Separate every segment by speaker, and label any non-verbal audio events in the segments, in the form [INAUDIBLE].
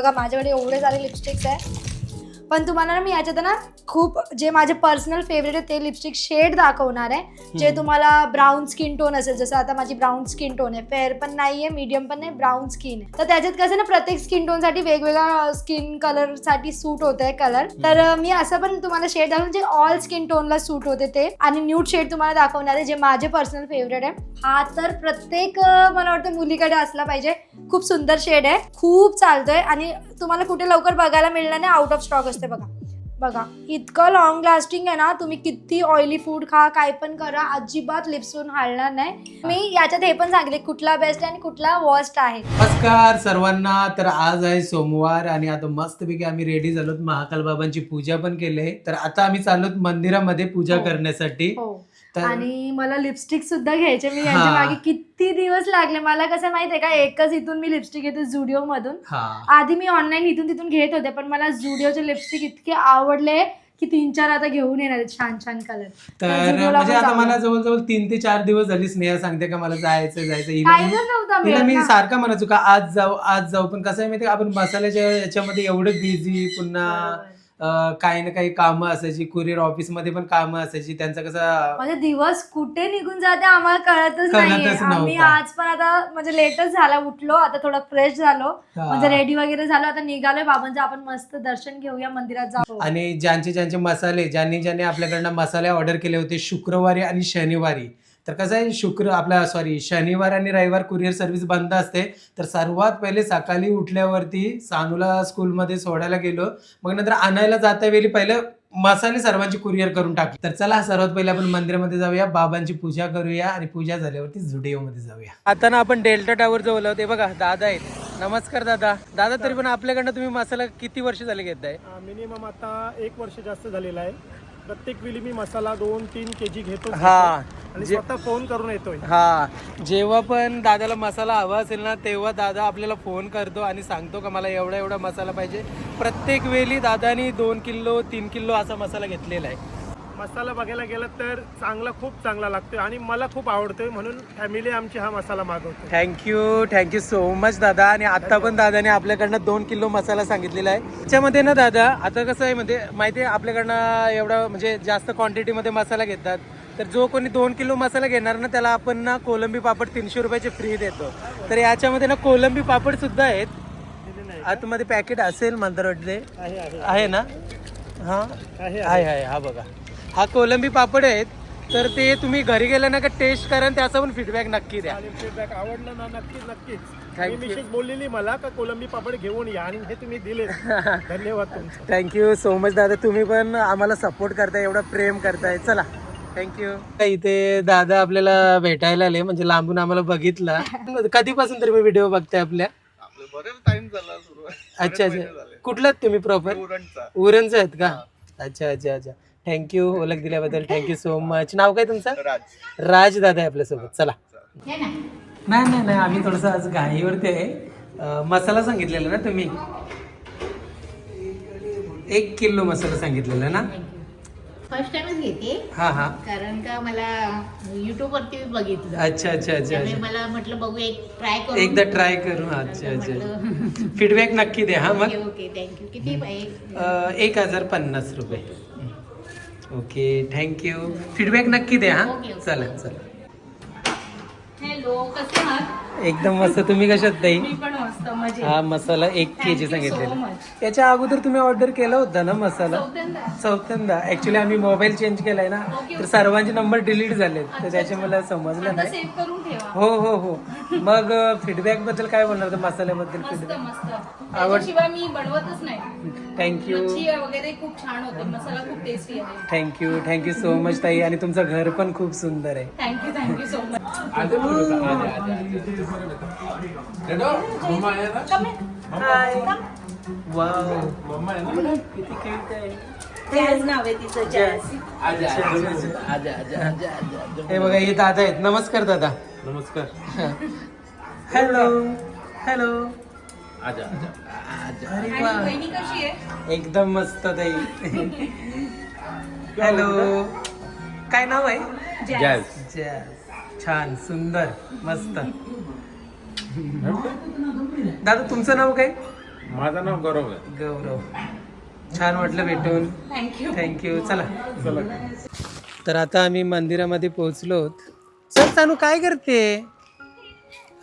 Speaker 1: बघा माझ्याकडे एवढे सारे लिपस्टिक्स आहे. पण तुम्हाला ना मी याच्यात ना खूप जे माझे पर्सनल फेवरेट आहे ते लिपस्टिक शेड दाखवणार आहे. जे तुम्हाला ब्राऊन स्किन टोन असेल जसं आता माझी ब्राऊन स्किन टोन आहे. फेअर पण नाही आहे मीडियम पण नाही ब्राऊन स्किन आहे. तर त्याच्यात कसं ना प्रत्येक स्किन टोनसाठी वेगवेगळा स्किन कलरसाठी सूट होत आहे कलर तर मी असं पण तुम्हाला शेड दाखवून जे ऑल स्किन टोनला सूट होते ते. आणि न्यूड शेड तुम्हाला दाखवणार आहे जे माझे पर्सनल फेवरेट आहे. हा तर प्रत्येक मला वाटतं मुलीकडे असला पाहिजे. खूप सुंदर शेड आहे खूप चालतोय. आणि तुम्हाला कुठे लवकर बघायला मिळणार नाही आउट ऑफ स्टॉक असते. बघा. बघा इतकं लॉंग लास्टिंग आहे ना तुम्ही किती ऑइली फूड खा काय पण करा अजिबात लिप्सून हालणार नाही. मी याच्यात हे पण सांगितले कुठला बेस्ट आहे आणि कुठला वर्स्ट आहे.
Speaker 2: नमस्कार सर्वांना तर आज आहे सोमवार आणि आता मस्तपैकी आम्ही रेडी झालोत. महाकाल बाबांची पूजा पण केली आहे. तर आता आम्ही चाललोत मंदिरामध्ये पूजा
Speaker 1: हो.
Speaker 2: करण्यासाठी.
Speaker 1: हो. आणि मला लिपस्टिक सुद्धा घ्यायचे. मी यांच्या. मागे किती दिवस लागले? मला कसं माहितीये का? एकच इथून मी लिपस्टिक घेते झुडिओ मधून.
Speaker 2: हा.
Speaker 1: आधी मी ऑनलाईन इथून तिथून घेत होते पण मला झुडिओचे लिपस्टिक इतके आवडले की तीन चार आता घेऊन येणार छान छान कलर
Speaker 2: तर म्हणजे आता. मला जवळजवळ तीन ते चार दिवस झाली स्नेहा सांगते का मला जायचं जायचं मी-. सारखा म्हणायचो का आज जाऊ आज जाऊ. पण कसं आहे माहिती आपण मसाल्याच्या याच्यामध्ये एवढं बिझी पुन्हा काही ना काही कामं असायची. कुरिअर ऑफिसमध्ये पण कामं असायची. त्यांचं कसं
Speaker 1: म्हणजे दिवस कुठे निघून जाते आम्हाला कळतच
Speaker 2: कळतच
Speaker 1: नाहीये आम्ही
Speaker 2: नव्हता.
Speaker 1: आज पण आता म्हणजे लेटच झाला. उठलो आता थोडं फ्रेश झालो. म्हणजे रेडी वगैरे झालो. आता निघालोय. बाबांचं आपण मस्त दर्शन घेऊया. मंदिरात जाऊ.
Speaker 2: आणि ज्यांचे ज्यांचे मसाले ज्यांनी ज्यांनी आपल्याकडनं मसाले ऑर्डर केले होते शुक्रवारी आणि शनिवारी तर कसं आहे शुक्र आपला सॉरी शनिवार आणि रविवार कुरिअर सर्व्हिस बंद असते. तर सर्वात पहिले सकाळी उठल्यावरती सानूला स्कूलमध्ये सोडायला गेलो. मग नंतर आणायला जाता वेळी पहिलं मसाले सर्वांची कुरिअर करून टाकली. तर चला सर्वात पहिले आपण मंदिरामध्ये जाऊया. बाबांची पूजा करूया आणि पूजा झाल्यावरती झुडिओमध्ये जाऊया. आता ना आपण डेल्टा टावर जवळ आहोत. ते बघा दादा आहेत. नमस्कार दादा. दादा तरी पण आपल्याकडनं तुम्ही मसाला किती वर्ष झाले घेताय?
Speaker 3: मिनिमम आता एक वर्ष जास्त झालेला आहे. प्रत्येक वेळी मी मसाला दोन तीन के जी घेतो.
Speaker 2: हा
Speaker 3: आणि
Speaker 2: जे-
Speaker 3: स्वतः फोन करून येतोय.
Speaker 2: हा जेव्हा पण दादाला मसाला हवा असेल ना तेव्हा दादा आपल्याला फोन करतो आणि सांगतो का मला एवढा एवढा मसाला पाहिजे. प्रत्येक वेळी दादानी दोन किलो तीन किलो असा मसाला घेतलेला आहे.
Speaker 3: मसाला बघायला गेला तर चांगला खूप चांगला लागतोय आणि मला खूप आवडतोय म्हणून फॅमिली आमची हा मसाला मागवते
Speaker 2: थँक्यू थँक्यू सो मच दादा. आणि आता पण दादाने आपल्याकडनं दोन किलो मसाला सांगितलेला आहे. त्याच्यामध्ये ना दादा आता कसं आहे म्हणजे माहिती आहे आपल्याकडनं एवढा म्हणजे जास्त क्वांटिटीमध्ये मसाला घेतात. तर जो कोणी दोन किलो मसाला घेणार ना त्याला आपण ना कोलंबी पापड तीनशे रुपयाचे फ्री देतो. तर याच्यामध्ये ना कोलंबी पापड सुद्धा आहेत. आतमध्ये पॅकेट असेल वाटते
Speaker 3: आहे
Speaker 2: ना? हा?
Speaker 3: आहे.
Speaker 2: हा बघा. हा कोलंबी पापड आहेत तर ते तुम्ही घरी गेल्या ना का टेस्ट करा आणि त्याचा पण फीडबॅक नक्की द्या.
Speaker 3: आणि फीडबॅक आवडलं ना नक्कीच नक्कीच.
Speaker 2: Thank
Speaker 3: me
Speaker 2: you.
Speaker 3: मिसेस बोललेली मला का कोलंबी पापड घेऊन या आणि हे तुम्ही दिले. [LAUGHS] धन्यवाद तुमचं.
Speaker 2: थँक्यू सो मच दादा. तुम्ही पण आम्हाला सपोर्ट करताय एवढा प्रेम करताय. चला. थँक्यू इथे दादा आपल्याला भेटायला आले म्हणजे लांबून आम्हाला बघितला. [LAUGHS] कधीपासून तरी मी व्हिडिओ बघताय आपल्या?
Speaker 4: बरेच टाइम झाला सुरू
Speaker 2: अच्छा अच्छा. कुठलात तुम्ही प्रॉपर उरणचे. आहेत का? अच्छा अच्छा अच्छा. थँक्यू ओळख दिल्याबद्दल थँक्यू सो मच नाव काय तुमचं?
Speaker 4: राज.
Speaker 2: राज दादा आहे आपल्यासोबत. चला. नाही नाही नाही आम्ही थोडस आज घाईवरती आहे. अं, मसाला सांगितलेला ना तुम्ही? एक किलो मसाला सांगितलेला ना?
Speaker 5: फर्स्ट टाइमच घेते.
Speaker 2: हा हा.
Speaker 5: कारण का मला युट्यूब वरती बघितलं.
Speaker 2: अच्छा अच्छा अच्छा
Speaker 5: त्यामुळे
Speaker 2: अच्छा
Speaker 5: मला म्हटलं बघू एक ट्राय करू
Speaker 2: एकदा ट्राय करू. अच्छा अच्छा फीडबॅक नक्की द्या हा मग.
Speaker 5: ओके ओके थँक्यू किती
Speaker 2: अं, एक हजार पन्नास रुपये. ओके थँक्यू फीडबॅक नक्की द्या हा. चला चला.
Speaker 5: हॅलो कसं आहात?
Speaker 2: एकदम मस्त. तुम्ही कशात ताई?
Speaker 5: मी पण मस्त
Speaker 2: हा मसाला एक के जी सांगितलेला. याच्या अगोदर तुम्ही ऑर्डर केला होता ना मसाला?
Speaker 5: चौथ्यांदा.
Speaker 2: ऍक्च्युली आम्ही मोबाईल चेंज केलाय ना तर सर्वांचे नंबर डिलीट झालेत. तर त्याचे मला समजलं नाही.
Speaker 5: सेव्ह करून ठेवा.
Speaker 2: हो हो हो. मग फीडबॅकबद्दल काय बोलणार मसाल्याबद्दल
Speaker 5: मस्त
Speaker 2: फीडबॅक
Speaker 5: मस्त.
Speaker 2: आवड-
Speaker 5: मी बनवतच नाही.
Speaker 2: थँक्यू
Speaker 5: वगैरे खूप छान होते. मसाला खूप टेस्टी आहे.
Speaker 2: थँक्यू थँक्यू सो मच ताई. आणि तुमचं घर पण खूप सुंदर आहे.
Speaker 5: Thank you thank you so much
Speaker 2: hi wow किती क्यूट आहे
Speaker 5: जॅज नाव आहे तिचं जॅज
Speaker 2: हे बघा हे दादा आहेत नमस्कार दादा
Speaker 4: नमस्कार
Speaker 2: हॅलो हॅलो अरे वा
Speaker 5: बहिणी कशी आहे
Speaker 2: एकदम मस्त ताई हॅलो काय नाव आहे
Speaker 4: जॅज
Speaker 2: जॅज. छान सुंदर मस्त दादा तुमचं नाव काय?
Speaker 4: माझं नाव गौरव आहे.
Speaker 2: गौरव. छान वाटलं भेटून.
Speaker 5: थँक्यू
Speaker 2: थँक्यू चला. तर आता आम्ही मंदिरामध्ये पोहोचलो. चल सानू काय करते?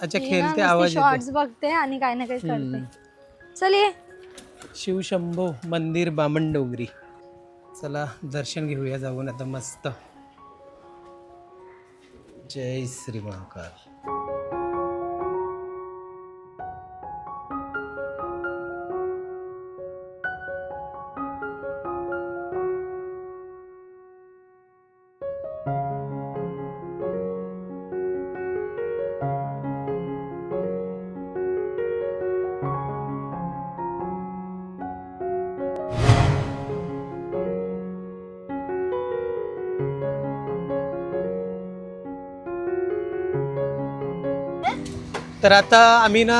Speaker 2: अच्छा खेळते आवाज येते
Speaker 1: शॉर्ट्स बघते आणि काही ना काही करते. चल ये.
Speaker 2: शिवशंभो मंदिर बामण डोंगरी. चला दर्शन घेऊया जाऊन आता मस्त. जय श्री महाकाल. तर आता आम्ही ना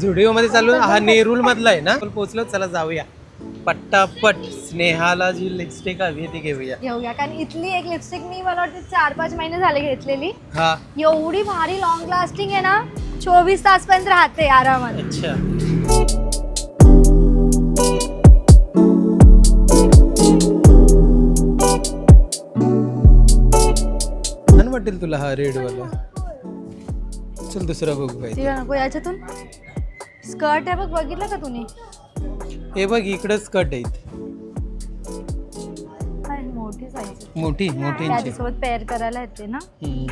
Speaker 2: झुडिओ मध्ये चाललो हा नेरूल मधला आहे ना. पोहोचलो चला जाऊया. पट्टापट स्नेहाला जी लिपस्टिक हवी ती घेऊया.
Speaker 1: घेऊया कारण इथली एक लिपस्टिक मी मला वाटते चार पाच महिने झाले घेतलेली.
Speaker 2: हा.
Speaker 1: एवढी भारी लॉंग लास्टिंग आहे ना चोवीस तास पर्यंत राहते आरामात.
Speaker 2: अच्छा. वाटेल तुला हा रेड वाला चल दुसरा बघू काय
Speaker 1: तिला नको याच्यातून स्कर्ट आहे बघ बघितलं का तुम्ही?
Speaker 2: हे बघ इकडंच कट आहेत.
Speaker 1: मोठी साईज
Speaker 2: मोठी मोठींची
Speaker 1: त्याच्यासोबत पेअर करायला येते ना?
Speaker 2: हम्म.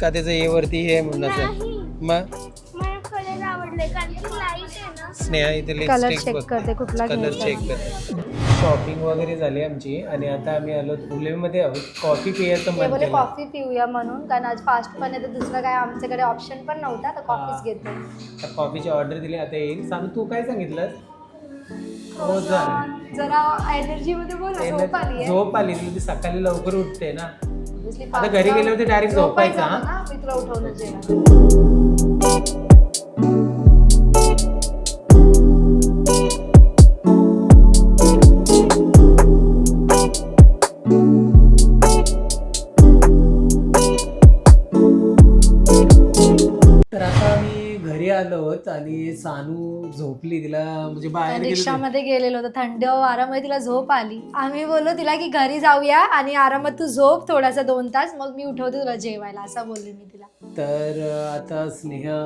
Speaker 2: का त्याचं हे वरती हे म्हणून असं? मग?
Speaker 6: मला कलर आवडले कारण की लाइट आहे ना.
Speaker 2: स्नेहा इथे
Speaker 1: कलर
Speaker 2: लिपस्टिक
Speaker 1: चेक करते कुठला
Speaker 2: कलर
Speaker 1: घ्यायचा.
Speaker 2: चेक करते. शॉपिंग वगैरे झाली आमची आणि आता आम्ही आलो फुलेमध्ये आहोत. कॉफी पियाचं
Speaker 1: ते
Speaker 2: मन
Speaker 1: बोले
Speaker 2: केलं
Speaker 1: कॉफी पिऊया म्हणून कारण आज फास्ट पण आहे तर दुसरं काय आमच्याकडे ऑप्शन पण नव्हता तर कॉफीच घेतली.
Speaker 2: तर कॉफीची ऑर्डर दिली आता येईल. सांग तू काय सांगितलंस? हो
Speaker 1: जरा. एनर्जी मध्ये बोल ना, झोप आली आहे.
Speaker 2: झोप आली ती सकाळी लवकर उठते ना. आता घरी गेल्यावरती डायरेक्ट झोपायचं हा?
Speaker 1: ना, मी तुला उठवलं जेवण.
Speaker 2: सानू झोपली तिला म्हणजे बाहेर गेलो
Speaker 1: रिक्षामध्ये गेलेलो तर थंड वारामुळे तिला झोप आली. आम्ही बोललो तिला की घरी जाऊया आणि आरामात तू झोप थोडासा दोन तास मग मी उठवते तुला जेवायला असं बोलले मी तिला.
Speaker 2: तर अं, आता स्नेहा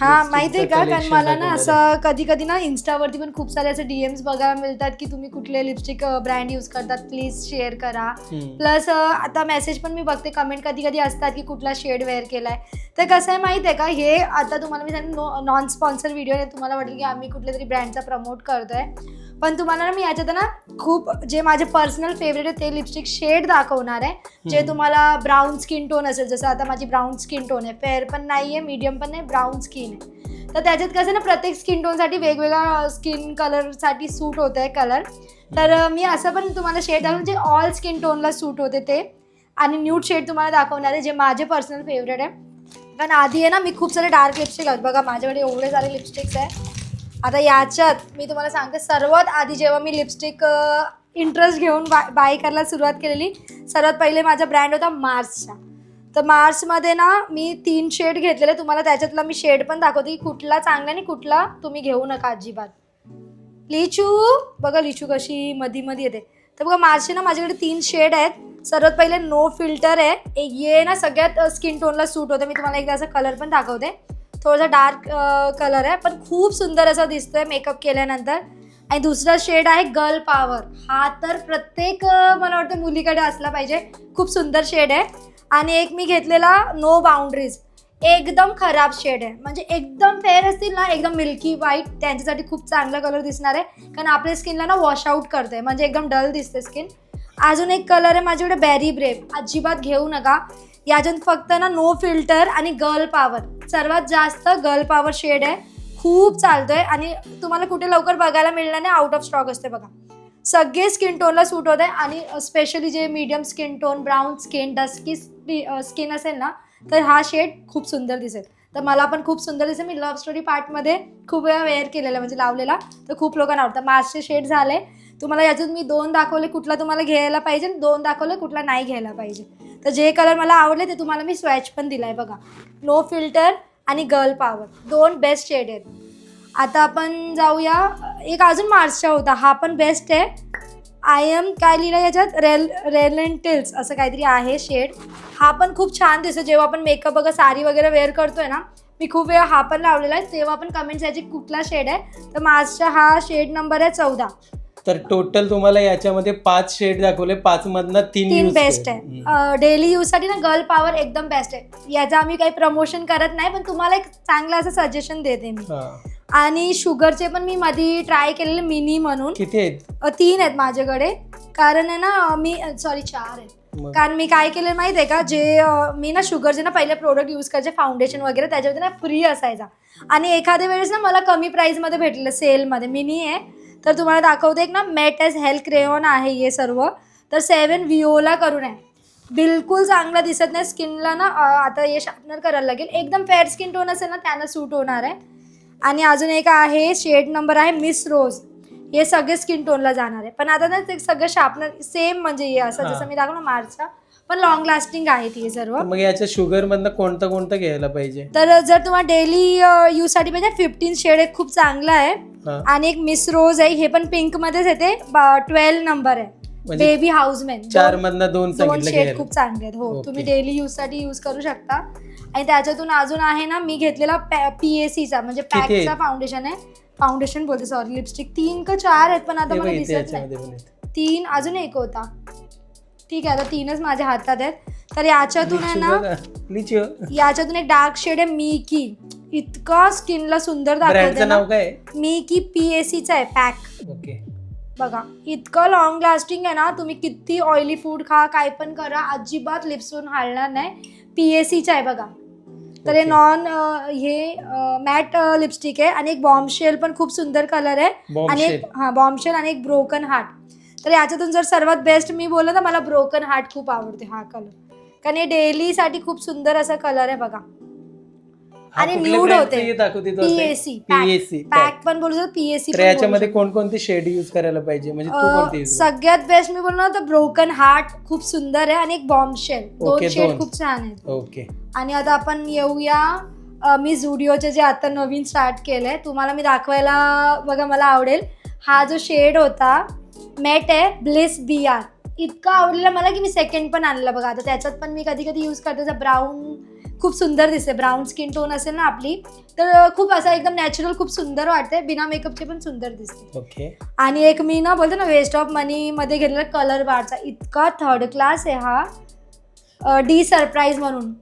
Speaker 1: हा माहितीये का? कारण
Speaker 2: collection
Speaker 1: मला ना
Speaker 2: दाखवणार
Speaker 1: असं कधी कधी ना इन्स्टावरती पण खूप सारे असे डीएम्स बघायला मिळतात की तुम्ही कुठले लिपस्टिक ब्रँड यूज करतात प्लीज शेअर करा.
Speaker 2: हम्म.
Speaker 1: प्लस आता मेसेज पण मी बघते. कमेंट कधी कधी असतात की कुठला शेड वेअर केलाय. तर कसं आहे माहिती आहे का? हे आता तुम्हाला मी सांगितलं नॉन स्पॉन्सर व्हिडिओ आहे तुम्हाला वाटेल की आम्ही कुठल्या तरी ब्रँडचा प्रमोट करतोय. पण तुम्हाला ना मी याच्यात ना खूप जे माझे पर्सनल फेवरेट आहे ते लिपस्टिक शेड दाखवणार आहे. जे तुम्हाला ब्राऊन स्किन टोन असेल जसं आता माझी ब्राऊन स्किन टोन आहे. फेअर पण नाही आहे मीडियम पण नाही ब्राऊन स्किन आहे तर त्याच्यात कसं ना प्रत्येक स्किन टोनसाठी वेगवेगळा स्किन कलरसाठी सूट होत आहे कलर तर मी असं पण तुम्हाला शेड दाखवून जे ऑल स्किन टोनला सूट होते ते. आणि न्यूड शेड तुम्हाला दाखवणार आहे जे माझे पर्सनल फेवरेट आहे. कारण आधी आहे ना मी खूप सारे डार्क लिपस्टिक आहेत बघा माझ्याकडे एवढे सारे लिपस्टिक्स आहे. आता याच्यात मी तुम्हाला सांगते सर्वात आधी जेव्हा मी लिपस्टिक इंटरेस्ट घेऊन बाय बाय करायला सुरुवात केलेली सर्वात पहिले माझा ब्रँड होता मार्सचा. तर मार्समध्ये ना मी तीन शेड घेतलेले तुम्हाला त्याच्यातला मी शेड पण दाखवते की कुठला चांगला आणि कुठला तुम्ही घेऊ नका अजिबात. लिचू बघा लिचू कशी मधी मधी येते. तर बघा मार्चचे ना माझ्याकडे तीन शेड आहेत. सर्वात पहिले नो फिल्टर आहे. एक ये ना सगळ्यात स्किन टोनला सूट होतं. मी तुम्हाला एकदा असा कलर पण दाखवते. थोडासा डार्क कलर आहे पण खूप सुंदर असा दिसतोय मेकअप केल्यानंतर. आणि दुसरा शेड आहे गर्ल पॉवर हा तर प्रत्येक मला वाटतं मुलीकडे असला पाहिजे. खूप सुंदर शेड आहे. आणि एक मी घेतलेला नो बाउंड्रीज एकदम खराब शेड आहे. म्हणजे एकदम फेअर असतील ना एकदम मिल्की व्हाईट त्यांच्यासाठी खूप चांगला कलर दिसणार आहे. कारण आपल्या स्किनला ना वॉश आउट करते म्हणजे एकदम डल दिसते स्किन अजून एक कलर आहे माझ्याकडे बॅरी ब्रेप अजिबात घेऊ नका. याच्यात फक्त ना नो फिल्टर आणि गर्ल पॉवर सर्वात जास्त गर्ल पॉवर शेड आहे. खूप चालतोय आणि तुम्हाला कुठे लवकर बघायला मिळणार नाही आउट ऑफ स्टॉक असते बघा. सगळे स्किन टोनला सूट होत आहे आणि स्पेशली जे medium skin tone brown skin dusky skin असेल ना तर हा शेड खूप सुंदर दिसेल. तर मला पण खूप सुंदर दिसेल. मी लव्ह स्टोरी पार्टमध्ये खूप वेळा वेअर केलेला म्हणजे लावलेला तर खूप लोकांना आवडतं. मार्चचे शेड झाले. तुम्हाला याच्यात मी दोन दाखवले कुठला तुम्हाला घ्यायला पाहिजे दोन दाखवले कुठला नाही घ्यायला पाहिजे. तर जे कलर मला आवडले ते तुम्हाला मी स्वॅच पण दिलाय बघा. नो फिल्टर आणि गर्ल पावर दोन बेस्ट शेड आहेत. आता आपण जाऊया. एक अजून मार्चचा होता. हा पण बेस्ट आहे. आय एम काय लिहिलं याच्यात? रेल रेलेंटिल्स असं काहीतरी आहे शेड हा पण खूप छान दिसतो. जेव्हा आपण मेकअप बघा साडी वगैरे वेअर करतोय ना मी खूप वेळा हा पण लावलेला आहे. तेव्हा आपण कमेंट्स याची कुठला शेड आहे? तर मार्चचा हा शेड नंबर आहे चौदा.
Speaker 2: तर टोटल तुम्हाला याच्यामध्ये पाच शेड दाखवले. पाच मधनं तीन
Speaker 1: तीन
Speaker 2: use
Speaker 1: बेस्ट
Speaker 2: केले. हम्म.
Speaker 1: आहे डेली यूजसाठी ना गर्ल पॉवर एकदम बेस्ट आहे. याचं आम्ही काही प्रमोशन करत नाही पण तुम्हाला एक चांगलं असं सजेशन देते मी.
Speaker 2: हा.
Speaker 1: आणि शुगरचे पण मी मध्ये ट्राय केलेले मिनी म्हणून.
Speaker 2: किती आहेत?
Speaker 1: अ, तीन आहेत माझ्याकडे. कारण आहे ना मी सॉरी चार आहेत.
Speaker 2: मग?
Speaker 1: कारण मी काय केलं माहिती आहे का? जे अ, मी ना शुगरचे ना पहिले प्रोडक्ट यूज करायचे फाउंडेशन वगैरे त्याच्यामध्ये ना फ्री असायचा. आणि एखाद्या वेळेस ना मला कमी प्राईसमध्ये भेटलेलं सेलमध्ये मिनी आहे. तर तुम्हाला दाखवते एक ना मेट एस हेल्थ क्रेओन आहे हे सर्व. तर सेवन विओला करून आहे बिलकुल चांगला दिसत नाही. स्किनला ना आता हे शार्पनर करायला लागेल. एकदम फेअर स्किन टोन असेल ना त्यांना सूट होणार आहे. आणि अजून एक आहे शेड नंबर आहे मिस रोज हे सगळे स्किन टोनला जाणार आहे. पण आता ना ते सगळं शार्पनर सेम म्हणजे हे असं. जसं मी दाखवलं मार्चचा पण लॉंग लास्टिंग आहे ती सर्व.
Speaker 2: मग याच्या शुगर मधनं कोणतं कोणतं घ्यायला पाहिजे?
Speaker 1: तर जर तुम्हाला डेली यूजसाठी पाहिजे फिफ्टीन शेड एक खूप चांगला आहे.
Speaker 2: हा.
Speaker 1: आणि एक मिस रोज आहे हे पण पिंक मध्येच येते. ट्वेल्व नंबर आहे.
Speaker 2: म्हणजे
Speaker 1: बेबी हाऊसमॅन
Speaker 2: चार मधनं दोन
Speaker 1: दोन शेड खूप चांगले आहेत. हो. तुम्ही डेली यूजसाठी यूज करू शकता. आणि त्याच्यातून अजून आहे ना मी घेतलेला पीएसीचा म्हणजे? पॅकचा फाउंडेशन आहे. फाउंडेशन बोलते सॉरी लिपस्टिक तीन का चार आहेत पण आता मला दिसत नाही. तीन अजून एक होता. ठीक आहे आता तीनच माझ्या हातात आहेत. तर याच्यातून आहे ना.
Speaker 2: लिचू
Speaker 1: याच्यातून एक डार्क शेड आहे मिकी. इतका स्किनला सुंदर दाखवते ना.
Speaker 2: नाव काय? आहे?
Speaker 1: मिकी पीएसीचा आहे पॅक
Speaker 2: ओके.
Speaker 1: बघा इतकं लॉंग लास्टिंग आहे ना तुम्ही किती ऑइली फूड खा काय पण करा अजिबात लिप्सून हालणार नाही. पीएसीचं आहे बघा. तर हे
Speaker 2: Okay.
Speaker 1: नॉन हे मॅट लिपस्टिक आहे आणि एक बॉम्बशेल पण खूप सुंदर कलर आहे. आणि एक हा बॉम्बशेल आणि एक ब्रोकन हार्ट तर याच्यातून जर सर्वात बेस्ट मी बोललं तर मला ब्रोकन हार्ट खूप आवडते. हा कलर कारण हे डेलीसाठी खूप सुंदर असा कलर आहे बघा. आणि
Speaker 2: brandचं
Speaker 1: होते. पीएसी
Speaker 2: पीएसी
Speaker 1: पॅक पण बोलू शकतो पीएसी
Speaker 2: याच्यामध्ये कोणकोणते शेड यूज करायला पाहिजे? म्हणजे?
Speaker 1: सगळ्यात बेस्ट मी बोलणार तर ब्रोकन हार्ट खूप सुंदर आहे आणि एक दोन
Speaker 2: Okay,
Speaker 1: शेड
Speaker 2: दोन.
Speaker 1: खूप छान आहेत.
Speaker 2: ओके.
Speaker 1: आणि आता आपण येऊया मी झुडिओचे जे आता नवीन स्टार्ट केलंय तुम्हाला मी दाखवायला बघा मला आवडेल. हा जो शेड होता मॅट आहे ब्लिस बी आर. इतका आवडलेला मला की मी सेकंड पण आणला बघा. आता त्याच्यात पण मी कधी कधी यूज करते ब्राऊन खूप सुंदर दिसते ब्राऊन स्किन टोन असेल ना आपली तर खूप असं एकदम नॅचरल खूप सुंदर वाटते बिना मेकअपचे पण सुंदर दिसते.
Speaker 2: ओके
Speaker 1: आणि एक मी ना बोलते ना वेस्ट ऑफ मनी मध्ये घेतलेला कलर बारचा. इतका थर्ड क्लास आहे हा. डी सरप्राईज म्हणून.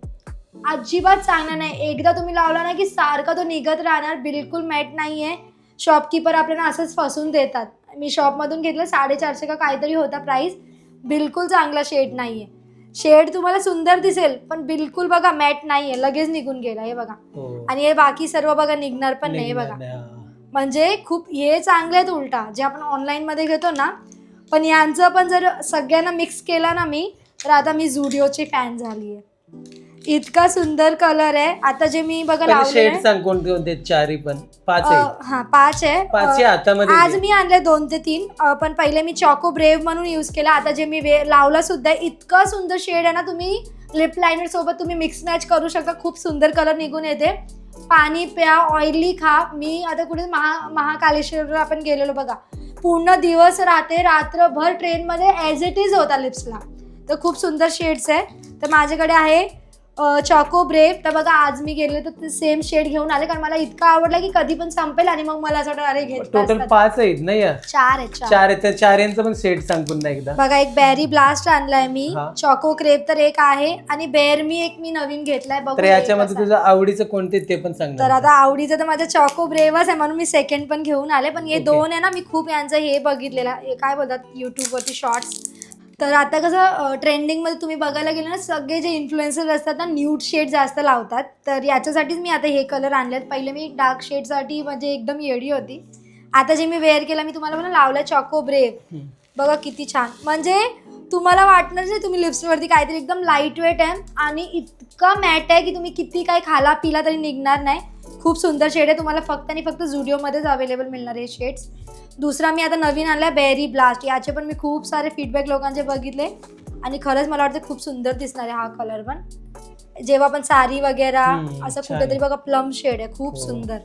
Speaker 1: अजिबात चांगला नाही. एकदा तुम्ही लावला ना की सारखा तो निघत राहणार. बिलकुल मॅट नाही आहे शॉपकीपर आपल्याला असंच फसून देतात. मी शॉपमधून घेतलं साडेचारशे का काहीतरी होता प्राईस बिलकुल चांगला शेड नाही आहे शेड तुम्हाला सुंदर दिसेल पण बिलकुल बघा मॅट नाही आहे लगेच निघून गेला हे बघा.
Speaker 2: हो.
Speaker 1: आणि हे बाकी सर्व बघा निघणार पण नाही बघा. म्हणजे खूप हे चांगले आहेत उलटा. जे आपण ऑनलाईन मध्ये घेतो ना पण यांचं पण जर सगळ्यांना मिक्स केला ना मी तर आता मी झुडिओची फॅन झाली आहे इतका सुंदर कलर आहे. आता जे मी बघा
Speaker 2: पण
Speaker 1: लावलेलं
Speaker 2: शेड सांग कोणते कोणते चारही पण. पाच आहे.
Speaker 1: हा पाच आहे.
Speaker 2: पाचही
Speaker 1: अ,
Speaker 2: हातामध्ये
Speaker 1: आज. मी आणले दोन ते तीन. अ, पण पहिले मी चॉको ब्रेव म्हणून यूज केला. आता जे मी वे लावला सुद्धा इतका सुंदर शेड आहे ना तुम्ही लिप लायनर सोबत तुम्ही मिक्स मॅच करू शकता. खूप सुंदर कलर निघून येते. पाणी प्या ऑइली खा. मी आता कुठे महा महाकालेश्वरला आपण गेलेलो बघा. पूर्ण दिवस राहते. रात्रभर ट्रेनमध्ये ॲज इट इज होता लिप्सला तर खूप सुंदर शेड्स आहे. तर माझ्याकडे आहे चॉको ब्रेव तर बघा आज मी गेले तर सेम शेड घेऊन आले कारण मला इतका आवडला की कधी पण संपेल आणि मग मला असं वाटलं अरे
Speaker 2: टोटल
Speaker 1: असता.
Speaker 2: पाच आहेत नाही या?
Speaker 1: चार आहे चार
Speaker 2: चार आहेत तर चार यांचं पण सेट सांग पुन्हा एकदा
Speaker 1: बघा एक बेरी ब्लास्ट आणलाय मी
Speaker 2: हा.
Speaker 1: चॉको क्रेप तर एक आहे आणि बेर मी एक मी नवीन घेतलाय बघू
Speaker 2: तर याच्यामध्ये
Speaker 1: कसा.
Speaker 2: तुझं आवडीचं कोणते ते पण सांग
Speaker 1: तर. आता आवडीचं तर माझं चॉको ब्रेवच आहे म्हणून मी सेकंड पण घेऊन आले पण हे
Speaker 2: Okay.
Speaker 1: दोन आहे ना मी खूप यांचं हे बघितलेलं हे काय बोलतात युट्यूबवरती शॉर्ट्स तर आता कसं ट्रेंडिंगमध्ये तुम्ही बघायला गेलं ना सगळे जे इन्फ्लुएन्सर असतात ना न्यूड शेड जास्त लावतात. तर याच्यासाठीच मी आता हे कलर आणलेत. पहिले मी डार्क शेडसाठी म्हणजे एकदम येडी होती. आता जे मी वेअर केलं मी तुम्हाला म्हणा लावलं चॉको ब्रेव. बघा किती छान. म्हणजे तुम्हाला वाटणार नाही तुम्ही लिप्सवरती काहीतरी एकदम लाइट वेट आहे आणि इतका मॅट आहे की तुम्ही किती काही खाला पिला तरी निघणार नाही. खूप सुंदर शेड आहे. तुम्हाला फक्त आणि फक्त झुडिओमध्येच अवेलेबल मिळणार आहे शेड्स दुसरा मी आता नवीन आणलाय बेरी ब्लास्ट याचे पण मी खूप सारे फीडबॅक लोकांचे बघितले. आणि खरंच मला वाटतं खूप सुंदर दिसणार आहे हा कलर पण. जेव्हा पण साडी वगैरे असं कुठेतरी. बघा प्लम शेड आहे. खूप
Speaker 2: हो.
Speaker 1: सुंदर.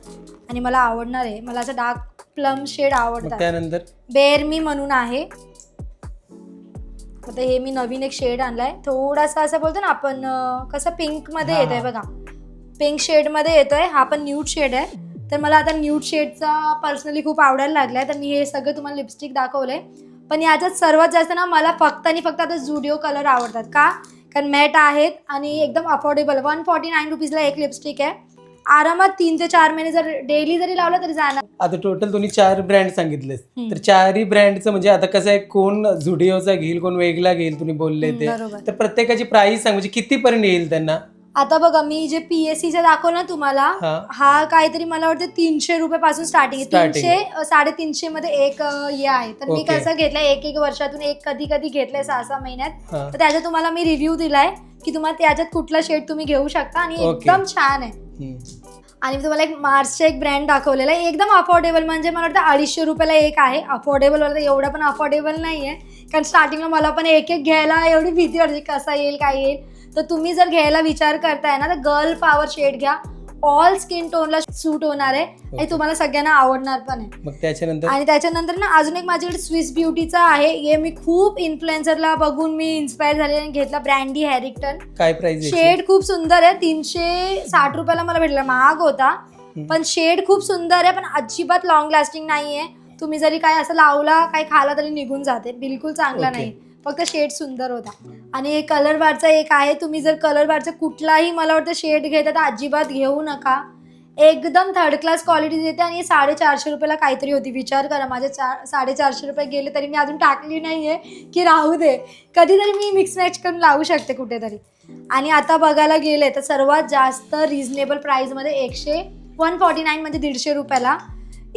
Speaker 1: आणि मला आवडणार आहे. मला असं डार्क प्लम शेड आवडतात.
Speaker 2: त्यानंतर?
Speaker 1: बेर मी म्हणून आहे. आता हे मी नवीन एक शेड आणलाय. थोडासा असं बोलतो ना आपण कसं
Speaker 2: पिंकमध्ये
Speaker 1: येत आहे. बघा. पिंक शेडमध्ये येतोय हा पण न्यूड शेड आहे. तर मला आता न्यूड शेडचा पर्सनली खूप आवडायला लागलाय तर मी हे सगळं तुम्हाला लिपस्टिक दाखवलंय. पण याच्यात सर्वात जास्त ना मला फक्त आणि फक्त आता जुडिओ कलर आवडतात. का? कारण मॅट आहेत आणि एकदम अफोर्डेबल वन फॉर्टी नाईन रुपीजला एक लिपस्टिक आहे. आरामात तीन ते चार महिने जर डेली जरी लावलं तरी जाणार.
Speaker 2: आता टोटल तुम्ही चार ब्रँड सांगितले. तर चारही ब्रँडचं म्हणजे आता कसं आहे कोण झुडिओचा घेईल कोण वेगळा घेईल तुम्ही बोलले ते. तर प्रत्येकाची प्राइस सांग म्हणजे कितीपर्यंत येईल त्यांना?
Speaker 1: आता बघा मी जे पीएससीचं दाखवलं ना तुम्हाला
Speaker 2: हा.
Speaker 1: हा काहीतरी मला वाटतं तीनशे रुपये पासून स्टार्टिंग
Speaker 2: Starting.
Speaker 1: तीनशे साडेतीनशे मध्ये एक अ, हे आहे तर मी
Speaker 2: Okay.
Speaker 1: कसं घेतलंय एक एक वर्षातून एक कधी कधी घेतलंय सहा सहा महिन्यात
Speaker 2: हा.
Speaker 1: तर त्याच्यात तुम्हाला मी रिव्ह्यू दिलाय की तुम्हाला त्याच्यात कुठला शेड तुम्ही घेऊ शकता आणि
Speaker 2: Okay.
Speaker 1: एकदम छान आहे
Speaker 2: हम्म.
Speaker 1: आणि मी तुम्हाला एक मार्सचा एक ब्रँड दाखवलेला आहे एकदम अफोर्डेबल म्हणजे मला वाटतं अडीचशे रुपयाला एक आहे अफोर्डेबल वाला तर एवढं पण अफोर्डेबल नाही आहे कारण स्टार्टिंगला मला पण एक एक घ्यायला एवढी भीती वाटते कसा येईल काय येईल तर तुम्ही जर घ्यायला विचार करताय ना तर गर्ल पॉवर शेड घ्या. ऑल स्किन टोनला सूट होणार आहे. आणि तुम्हाला सगळ्यांना आवडणार पण आहे.
Speaker 2: मग त्याच्यानंतर?
Speaker 1: आणि त्याच्यानंतर ना अजून एक माझ्याकडे स्विस ब्युटीचा आहे. हे मी खूप इन्फ्लुएन्सरला बघून मी इन्स्पायर झाले आणि घेतला ब्रँडी हॅरिक्टन
Speaker 2: काय प्राइस
Speaker 1: शेड खूप सुंदर आहे. तीनशे साठ रुपयाला मला भेटला. महाग होता. पण शेड खूप सुंदर आहे पण अजिबात लॉंग लास्टिंग नाहीये. तुम्ही जरी काय असं लावला काय खाला तरी निघून जाते. बिलकुल चांगला. नाही. फक्त शेड सुंदर होता. आणि कलर बारचा एक आहे तुम्ही जर कलर बारचा कुठलाही मला वाटतं शेड घेता तर अजिबात घेऊ नका. एकदम थर्ड क्लास क्वालिटी देते आणि साडेचारशे रुपयाला काहीतरी होती. विचार करा माझे चार साडेचारशे रुपये गेले तरी मी अजून टाकली नाही आहे की राहू दे. कधीतरी मी मिक्स मॅच करून लावू शकते कुठेतरी. आणि आता बघायला गेले तर सर्वात जास्त रिझनेबल प्राईजमध्ये एकशे वन फॉर्टी नाईन म्हणजे दीडशे रुपयाला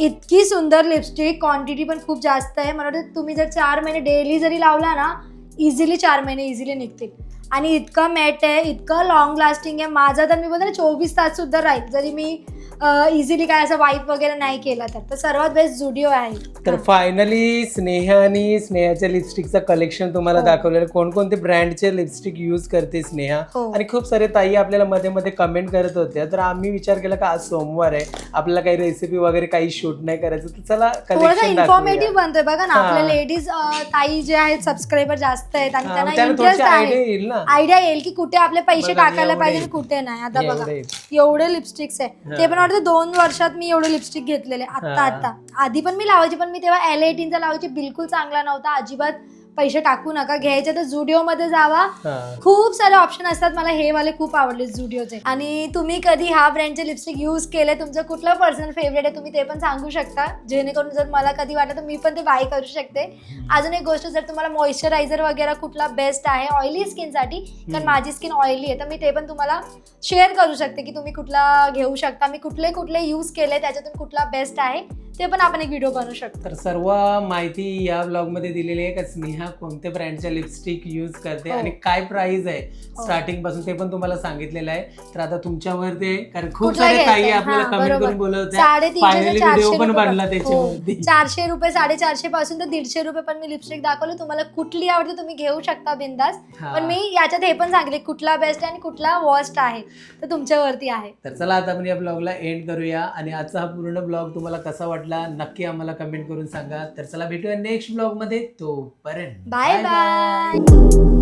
Speaker 1: इतकी सुंदर लिपस्टिक क्वांटिटी पण खूप जास्त आहे. मला वाटतं तुम्ही जर चार महिने डेली जरी लावला ना इझिली चार महिने इझिली निघतील. आणि इतकं मॅट आहे इतकं लॉंग लास्टिंग आहे. माझा तर मी बोलते ना चोवीस तास सुद्धा राहील. जरी मी इझिली काय असं वाईप वगैरे नाही केला तर. तर सर्वात बेस्ट जुडिओ आहे.
Speaker 2: तर फायनली स्नेहा आणि स्नेहाच्या लिपस्टिकचं कलेक्शन तुम्हाला
Speaker 1: हो.
Speaker 2: दाखवलेलं. कोणकोणते ब्रँडचे लिपस्टिक यूज करते स्नेहा?
Speaker 1: हो.
Speaker 2: आणि खूप सारे ताई आपल्याला मध्ये मध्ये कमेंट करत होत्या. तर आम्ही विचार केला का आज सोमवार आहे. आपल्याला काही रेसिपी वगैरे काही शूट नाही करायचं. तर चला कलेक्शन
Speaker 1: इन्फॉर्मेटिव्ह बनतोय. बघा ना. आपल्या लेडीज ताई जे आहेत सबस्क्रायबर जास्त आहेत आणि त्यांना इंटरेस्ट आहे. आयडिया येईल की कुठे आपले पैसे टाकायला. पाहिजे कुठे नाही. आता बघा.
Speaker 2: एवढे
Speaker 1: लिपस्टिक्स आहे. ते पण वाटतं दोन वर्षात मी एवढे लिपस्टिक घेतलेले आता
Speaker 2: हा.
Speaker 1: आता आधी पण मी लावायची पण मी तेव्हा एल एटीनचा लावायची बिलकुल चांगला नव्हता. अजिबात पैसे टाकू नका घ्यायचे तर जुडिओ मध्ये जावा. खूप सारे ऑप्शन असतात मला हे वाले खूप आवडले जुडिओचे. आणि तुम्ही कधी हा ब्रँडचे लिपस्टिक यूज केले? तुमचं कुठलं पर्सनल फेवरेट आहे तुम्ही ते पण सांगू शकता. जेणेकरून जर मला कधी वाटलं तर मी पण ते बाय करू शकते. अजून एक गोष्ट जर तुम्हाला मॉइश्चरायझर वगैरे कुठला बेस्ट आहे ऑइली स्किनसाठी कारण. माझी स्किन ऑइली आहे तर मी ते पण तुम्हाला शेअर करू शकते की तुम्ही कुठला घेऊ शकता. मी कुठले कुठले यूज केले त्याच्यातून कुठला बेस्ट आहे. ते पण आपण एक व्हिडिओ बनवू शकतो
Speaker 2: तर सर्व माहिती या ब्लॉगमध्ये दिलेली आहे का स्नेहा कोणत्या ब्रँडच्या लिपस्टिक यूज करते
Speaker 1: हो.
Speaker 2: आणि काय प्राइस आहे
Speaker 1: हो.
Speaker 2: स्टार्टिंगपासून ते पण तुम्हाला सांगितलेलं आहे तर आता तुमच्यावर ते कारण खूप
Speaker 1: कुठला
Speaker 2: सारे ताई
Speaker 1: घ्यायचा?
Speaker 2: आपल्याला
Speaker 1: हा,
Speaker 2: कमेंट
Speaker 1: बरोबर.
Speaker 2: करून बोलवत
Speaker 1: साडेतीनशे ते
Speaker 2: फायनली
Speaker 1: चारशे
Speaker 2: व्हिडिओ पण
Speaker 1: रुपये
Speaker 2: बनला
Speaker 1: हो.
Speaker 2: त्याच्यावरती
Speaker 1: चारशे रुपये साडेचारशे पासून तर दीडशे रुपये पण मी लिपस्टिक दाखवली तुम्हाला कुठली आवडते तुम्ही घेऊ शकता बिंदास
Speaker 2: हा.
Speaker 1: पण मी याच्यात हे पण सांगितले कुठला बेस्ट आणि कुठला वर्स्ट आहे तर तुमच्यावरती आहे
Speaker 2: तर चला आता आपण या ब्लॉगला एंड करूया आणि आजचा हा पूर्ण ब्लॉग तुम्हाला कसा वाटला नक्की आम्हाला कमेंट करून सांगा. तर चला भेटूया नेक्स्ट ब्लॉगमध्ये. तोपर्यंत
Speaker 1: बाय बाय